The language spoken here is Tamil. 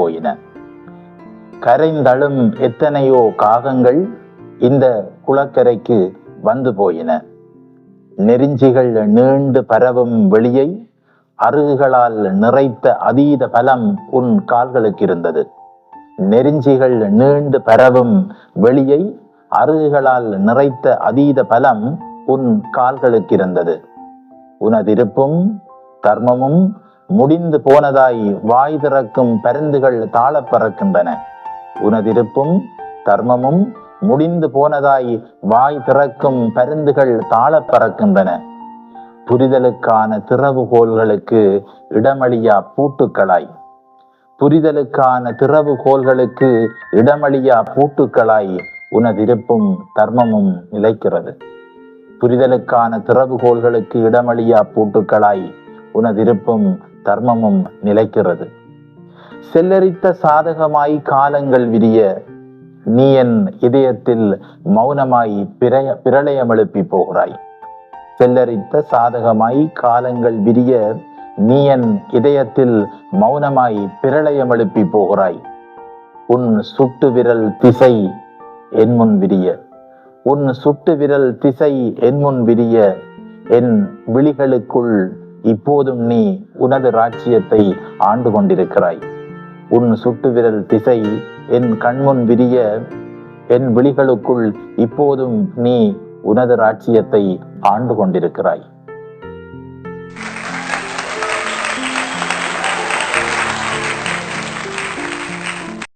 போயின. கரைந்தழும் எத்தனையோ காகங்கள் இந்த குளக்கரைக்கு வந்து போயின. நெருஞ்சிகள் நீண்டு பரவும் வெளியை அருகுகளால் நிறைத்த அதீத பலம் உன் கால்களுக்கு இருந்தது. நெருஞ்சிகள் நீண்டு பரவும் வெளியை அருகுகளால் நிறைத்த அதீத பலம் உன் கால்களுக்கு இருந்தது. உனதிருப்பும் தர்மமும் முடிந்து போனதாய் வாய் திறக்கும் பருந்துகள் தாழப் பறக்கின்றன உனதிருப்பும் தர்மமும் முடிந்து போனதாய் வாய் திறக்கும் பருந்துகள் தாழப் பறக்கின்றன புரிதலுக்கான திறவுகோள்களுக்கு இடமளியா பூட்டுக்களாய். புரிதலுக்கான திறவுகோள்களுக்கு இடமளியா பூட்டுக்களாய் உனதிருப்பும் தர்மமும் நிலைக்கிறது. புரிதலுக்கான திறவுகோள்களுக்கு இடமளியா பூட்டுக்களாய் உனதிருப்பும் தர்மமும் நிலைக்கிறது. செல்லரித்த சாதகமாய் காலங்கள் விரிய நீ என் இதயத்தில் மௌனமாய் பிரய பிரளயம் எழுப்பி போகிறாய். செல்லரித்த சாதகமாய் காலங்கள் விரிய நீ என் இதயத்தில் மௌனமாய் பிரளயம் எழுப்பி போகிறாய். உன் சுட்டு விரல் திசை என் முன் விரிய. உன் சுட்டு விரல் திசை என் முன் விரிய. என் விழிகளுக்குள் இப்போதும் நீ உனது ராஜ்யத்தை ஆண்டு கொண்டிருக்கிறாய் உன் சுட்டு விரல் திசை என் கண்முன் விரிய என் விழிகளுக்குள் இப்போதும் நீ உனது ராஜ்யத்தை ஆண்டு கொண்டிருக்கிறாய்